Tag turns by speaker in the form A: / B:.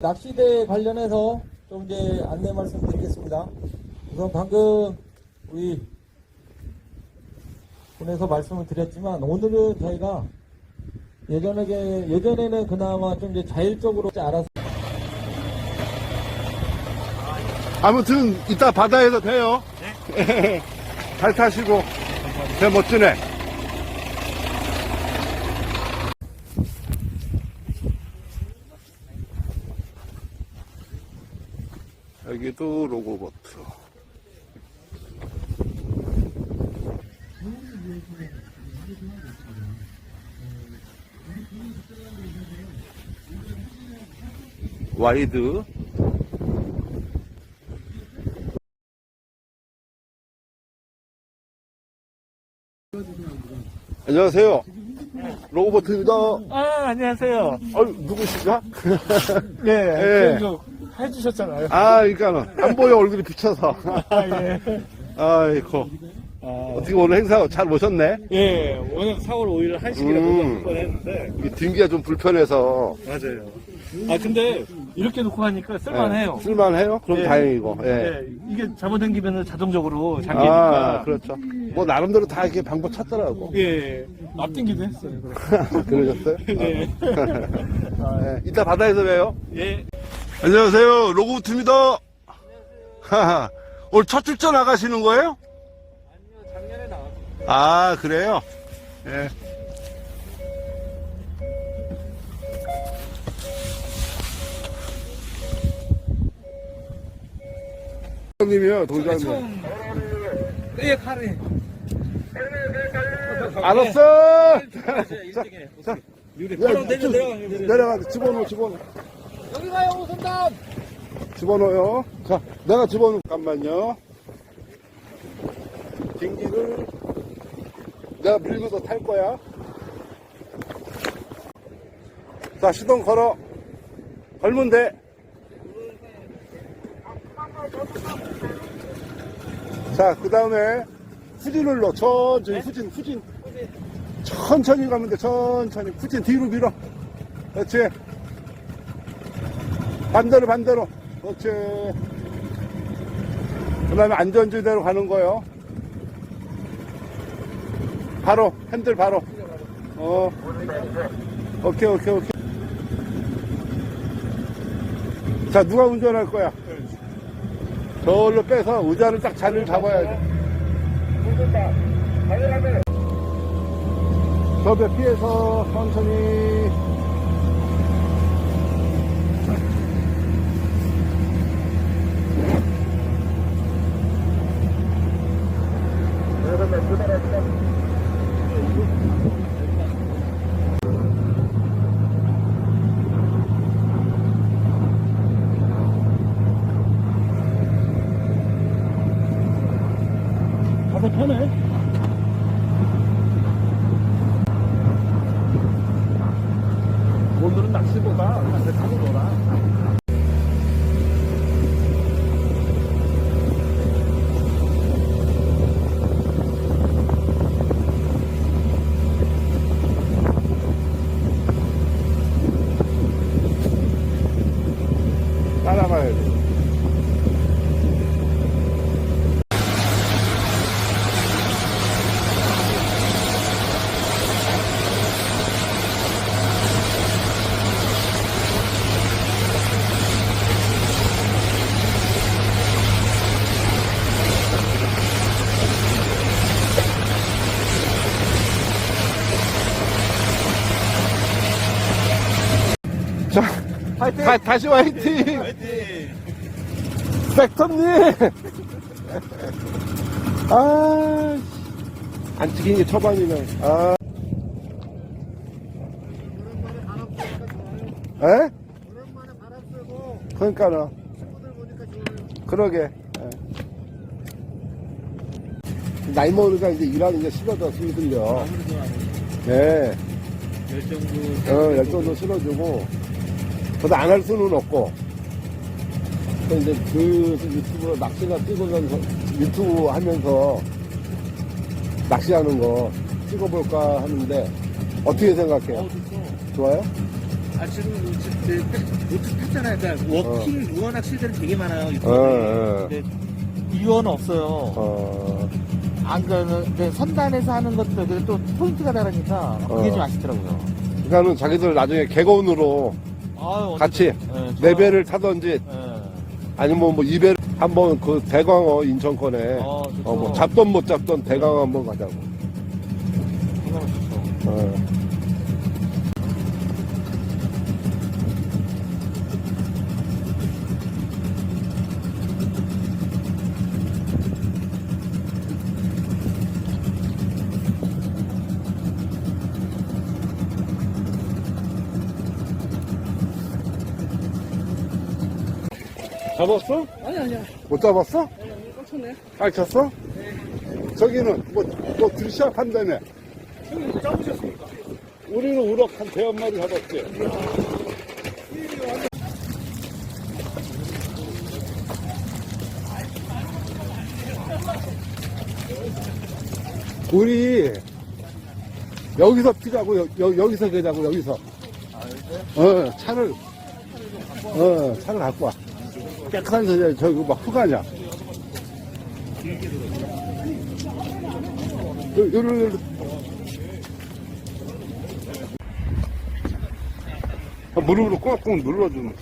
A: 낚시대 관련해서 좀 이제 안내 말씀 드리겠습니다. 우선 방금 우리 분에서 말씀을 드렸지만 오늘은 저희가 예전에 예전에는 그나마 좀 이제 자율적으로 알아서
B: 아무튼 이따 바다에서 봬요. 잘 타시고. 배 멋지네. 여기도 로고보트. 와이드. 안녕하세요. 로고보트입니다.
C: 아, 안녕하세요.
B: 어, 누구시죠?
C: 네,
B: 예.
C: 해주셨잖아요.
B: 아, 그러니까 안 보여 얼굴이 비쳐서.
C: 아, 예.
B: 아이고.
C: 아,
B: 어떻게 오늘 행사 잘 오셨네?
C: 예, 오늘 4월 5일 한시기를
B: 음.
C: 한번 했는데,
B: 이 등기가 좀 불편해서.
C: 맞아요. 아, 근데 이렇게 놓고 하니까 쓸만해요.
B: 예, 쓸만해요? 그럼
C: 예.
B: 다행이고. 예.
C: 예, 이게 잡아당기면 자동적으로 잠기니까.
B: 아, 그렇죠. 뭐 나름대로 다 이렇게 방법 찾더라고.
C: 예, 앞당기도 했어요. 그렇게.
B: 그러셨어요?
C: 예.
B: 아, 예. 이따 바다에서 봬요.
C: 예.
B: 안녕하세요. 로고부트입니다. 하하. 오늘 첫 출전 나가시는 거예요?
A: 아니요 작년에 나왔어요.
B: 아, 그래요? 예. 형님이요, 동장님.
A: 예 카레.
B: 알았어! 자,
A: 내려. 내려가,
B: 집어넣어, 집어넣어.
A: 가요 오선담.
B: 집어넣어요. 자, 내가 집어넣어. 잠깐만요. 빙기를 내가 밀고서 탈 거야. 자, 시동 걸어. 걸면 돼. 자, 그 다음에 후진을 넣어. 천천히, 후진, 후진. 천천히 가면 돼, 천천히. 후진 뒤로 밀어. 그렇지. 반대로, 반대로. 그렇지. 그 다음에 안전지대로 가는 거요. 바로, 핸들 바로. 어. 오케이, 오케이, 오케이. 자, 누가 운전할 거야? 저걸로 빼서 의자를 딱 자리를 잡아야 돼. 저배 피해서 천천히.
C: 오늘은 낚시보다 내 타고 놀아.
B: 따라가야 돼. 자, 다, 다시 화이팅! 백터님! 아, 안 찍힌 게 처방이네. 아. 에? 그러니까는. 그러게. 예. 나이 먹으니까 이제 일하는 게 싫어져, 힘들려. 예.
C: 열정도.
B: 어, 열정도 실어주고, 저도 안 할 수는 없고, 그래서 이제 그 유튜브 낚시나 찍으면서, 유튜브 하면서 낚시하는 거 찍어볼까 하는데, 어떻게 생각해요? 좋아요?
C: 아 지금 지금 보트 탔잖아요. 그러니까 워킹 루어 낚시들은 되게 많아요.
B: 어,
C: 유튜브에.
B: 어.
C: 근데 이거는 없어요.
B: 어,
C: 안 그러면 네, 선단에서 하는 것들 또 포인트가 다르니까 그게
B: 어.
C: 좀 아쉽더라고요.
B: 그러니까는 자기들 나중에 개건으로
C: 아유,
B: 같이
C: 네,
B: 네 배를 타든지
C: 네.
B: 아니면 뭐 이배를 한번 그 대광어 인천권에
C: 어, 좋죠.
B: 어, 뭐 잡던 못 잡던 대광어 한번 가자고.
C: 그
B: 잡았어?
D: 아니 아니야.
B: 못 잡았어?
D: 깜짝네.
B: 잘 쳤어? 저기는 뭐, 뭐 드시합 한다며.
D: 형님 잡으셨습니까?
B: 우리는 우럭 한 대한 마리 잡았지. 우리 여기서 피자고 여, 여, 기서 계자고 여기서. 어 차를 어 차를 갖고 와. 깨끗한 저기 저기 막 흙아냐. 요, 요를 요를 무릎으로 꽁꽁 눌러주는.